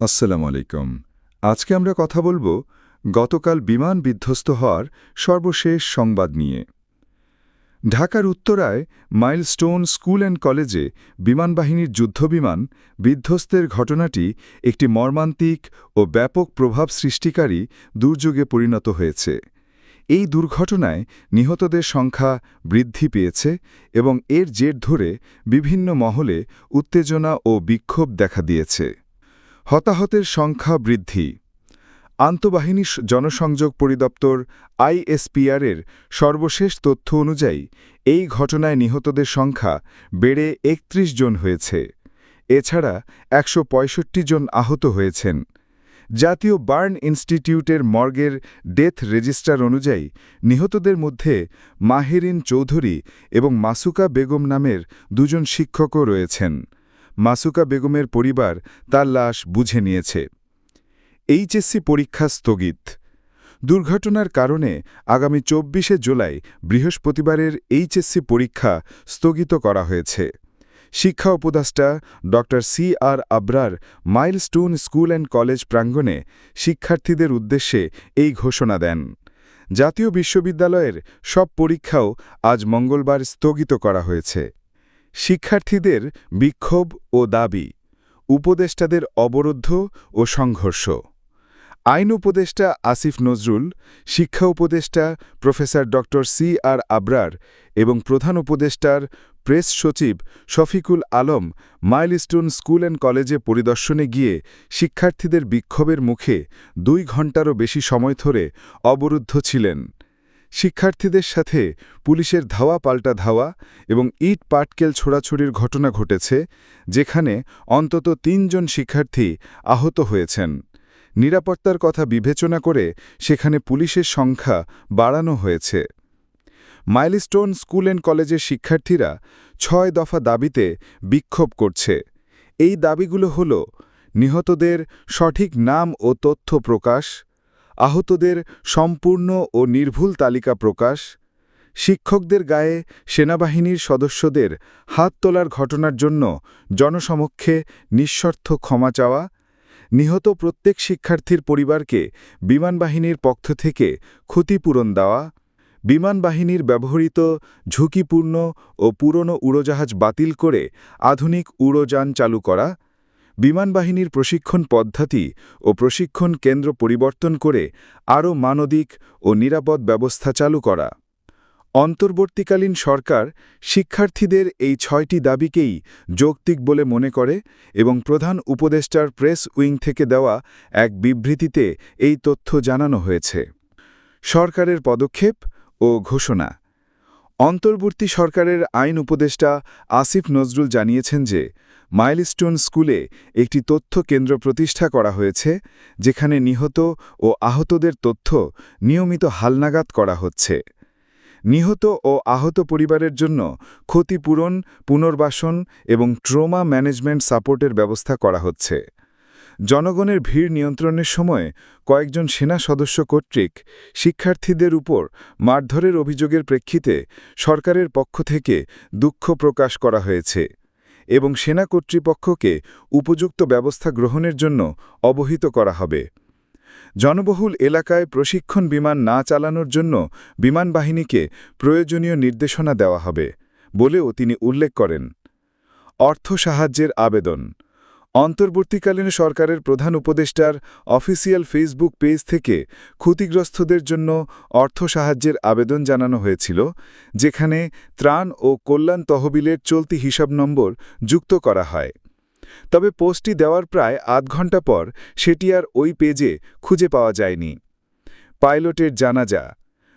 আসসালামু আলাইকুম। আজকে আমরা কথা বলব গতকাল বিমান বিধ্বস্ত হওয়ার সর্বশেষ সংবাদ নিয়ে। ঢাকার উত্তরায় মাইলস্টোন স্কুল অ্যান্ড কলেজে বিমানবাহিনীর যুদ্ধবিমান বিধ্বস্তের ঘটনাটি একটি মর্মান্তিক ও ব্যাপক প্রভাব সৃষ্টিকারী দুর্যোগে পরিণত হয়েছে। এই দুর্ঘটনায় নিহতদের সংখ্যা বৃদ্ধি পেয়েছে এবং এর জের ধরে বিভিন্ন মহলে উত্তেজনা ও বিক্ষোভ দেখা দিয়েছে। হতাহতের সংখ্যা বৃদ্ধি। আন্তঃবাহিনী জনসংযোগ পরিদপ্তর আইএসপিআরের সর্বশেষ তথ্য অনুযায়ী, এই ঘটনায় নিহতদের সংখ্যা বেড়ে ৩১ জন হয়েছে। এছাড়া একশো পঁয়ষট্টি জন আহত হয়েছেন। জাতীয় বার্ন ইনস্টিটিউটের মর্গের ডেথ রেজিস্টার অনুযায়ী, নিহতদের মধ্যে মাহেরিন চৌধুরী এবং মাসুকা বেগম নামের দুজন শিক্ষকও রয়েছেন। মাসুকা বেগমের পরিবার তার লাশ বুঝে নিয়েছে। এইচএসসি পরীক্ষা স্থগিত। দুর্ঘটনার কারণে আগামী চব্বিশে জুলাই বৃহস্পতিবারের এইচএসসি পরীক্ষা স্থগিত করা হয়েছে। শিক্ষা উপদেষ্টা ড C R Abrar Milestone school and college প্রাঙ্গণে শিক্ষার্থীদের উদ্দেশ্যে এই ঘোষণা দেন। জাতীয় বিশ্ববিদ্যালয়ের সব পরীক্ষাও আজ মঙ্গলবার স্থগিত করা হয়েছে। শিক্ষার্থীদের বিক্ষোভ ও দাবি, উপদেষ্টাদের অবরুদ্ধ ও সংঘর্ষ। আইন উপদেষ্টা আসিফ নজরুল, শিক্ষা উপদেষ্টা প্রফেসর ড. সি আর আবরার এবং প্রধান উপদেষ্টার প্রেস সচিব Shafiqul Alam Milestone school and কলেজে পরিদর্শনে গিয়ে শিক্ষার্থীদের বিক্ষোভের মুখে দুই ঘণ্টারও বেশি সময় ধরে অবরুদ্ধ ছিলেন। শিক্ষার্থীদের সাথে পুলিশের ধাওয়া পাল্টা ধাওয়া এবং ইট পাটকেল ছোড়াছড়ির ঘটনা ঘটেছে, যেখানে অন্তত তিনজন শিক্ষার্থী আহত হয়েছেন। নিরাপত্তার কথা বিবেচনা করে সেখানে পুলিশের সংখ্যা বাড়ানো হয়েছে। মাইলস্টোন স্কুল অ্যান্ড কলেজের শিক্ষার্থীরা ছয় দফা দাবিতে বিক্ষোভ করছে। এই দাবিগুলো হল, নিহতদের সঠিক নাম ও তথ্য প্রকাশ আহতদের সম্পূর্ণ ও নির্ভুল তালিকা প্রকাশ। শিক্ষকদের গায়ে সেনাবাহিনীর সদস্যদের হাত তোলার ঘটনার জন্য জনসমক্ষে নিঃস্বার্থ ক্ষমা চাওয়া। নিহত প্রত্যেক শিক্ষার্থীর পরিবারকে বিমানবাহিনীর পক্ষ থেকে ক্ষতিপূরণ দেওয়া। বিমানবাহিনীর ব্যবহৃত ঝুঁকিপূর্ণ ও পুরনো উড়োজাহাজ বাতিল করে আধুনিক উড়োযান চালু করা। বিমানবাহিনীর প্রশিক্ষণ পদ্ধতি ও প্রশিক্ষণ কেন্দ্র পরিবর্তন করে আরও মানবিক ও নিরাপদ ব্যবস্থা চালু করা। অন্তর্বর্তীকালীন সরকার শিক্ষার্থীদের এই ছয়টি দাবিকেই যৌক্তিক বলে মনে করে এবং প্রধান উপদেষ্টার প্রেস উইং থেকে দেওয়া এক বিবৃতিতে এই তথ্য জানানো হয়েছে। সরকারের পদক্ষেপ ও ঘোষণা। অন্তর্বর্তী সরকারের আইন উপদেষ্টা আসিফ নজরুল জানিয়েছেন যে মাইলস্টোন স্কুলে একটি তথ্য কেন্দ্র প্রতিষ্ঠা করা হয়েছে, যেখানে নিহত ও আহতদের তথ্য নিয়মিত হালনাগাদ করা হচ্ছে। নিহত ও আহত পরিবারের জন্য ক্ষতিপূরণ, পুনর্বাসন এবং ট্রোমা ম্যানেজমেন্ট সাপোর্টের ব্যবস্থা করা হচ্ছে। জনগণের ভিড় নিয়ন্ত্রণের সময় কয়েকজন সেনা সদস্য কর্তৃক শিক্ষার্থীদের উপর মারধরের অভিযোগের প্রেক্ষিতে সরকারের পক্ষ থেকে দুঃখ প্রকাশ করা হয়েছে। এবং সেনা কর্তৃপক্ষকে উপযুক্ত ব্যবস্থা গ্রহণের জন্য অবহিত করা হবে। জনবহুল এলাকায় প্রশিক্ষণ বিমান না চালানোর জন্য বিমান বাহিনীকে প্রয়োজনীয় নির্দেশনা দেওয়া হবে বলেও তিনি উল্লেখ করেন। অর্থ সাহায্যের আবেদন অন্তর্বর্তীকালীন সরকারের প্রধান উপদেষ্টার অফিসিয়াল ফেসবুক পেজ থেকে ক্ষতিগ্রস্তদের জন্য অর্থ সাহায্যের আবেদন জানানো হয়েছিল, যেখানে ত্রাণ ও কল্যাণ তহবিলের চলতি হিসাব নম্বর যুক্ত করা হয়। তবে পোস্টটি দেওয়ার প্রায় আধ ঘণ্টা পর সেটি আর ওই পেজে খুঁজে পাওয়া যায়নি। পাইলটের জানাজা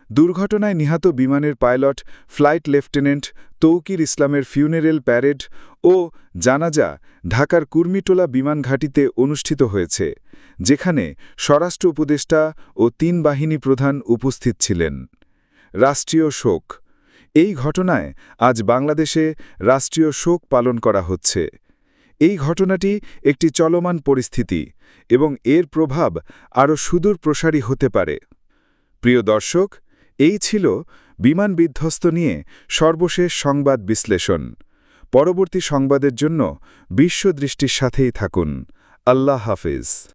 দুর্ঘটনায় নিহত বিমানের পাইলট, ফ্লাইট লেফটেন্যান্ট তৌকির ইসলামের ফিউনারেল প্যারেড ও জানাজা ঢাকার কুর্মিটোলা বিমান ঘাঁটিতে অনুষ্ঠিত হয়েছে, যেখানে স্বরাষ্ট্র উপদেষ্টা ও তিন বাহিনী প্রধান উপস্থিত ছিলেন। রাষ্ট্রীয় শোক। এই ঘটনায় আজ বাংলাদেশে রাষ্ট্রীয় শোক পালন করা হচ্ছে। এই ঘটনাটি একটি চলমান পরিস্থিতি এবং এর প্রভাব আরও সুদূর প্রসারী হতে পারে। প্রিয় দর্শক এই ছিল বিমান বিধ্বস্ত নিয়ে সর্বশেষ সংবাদ বিশ্লেষণ। পরবর্তী সংবাদের জন্য বিশ্বদৃষ্টির সাথেই থাকুন। আল্লাহ হাফেজ।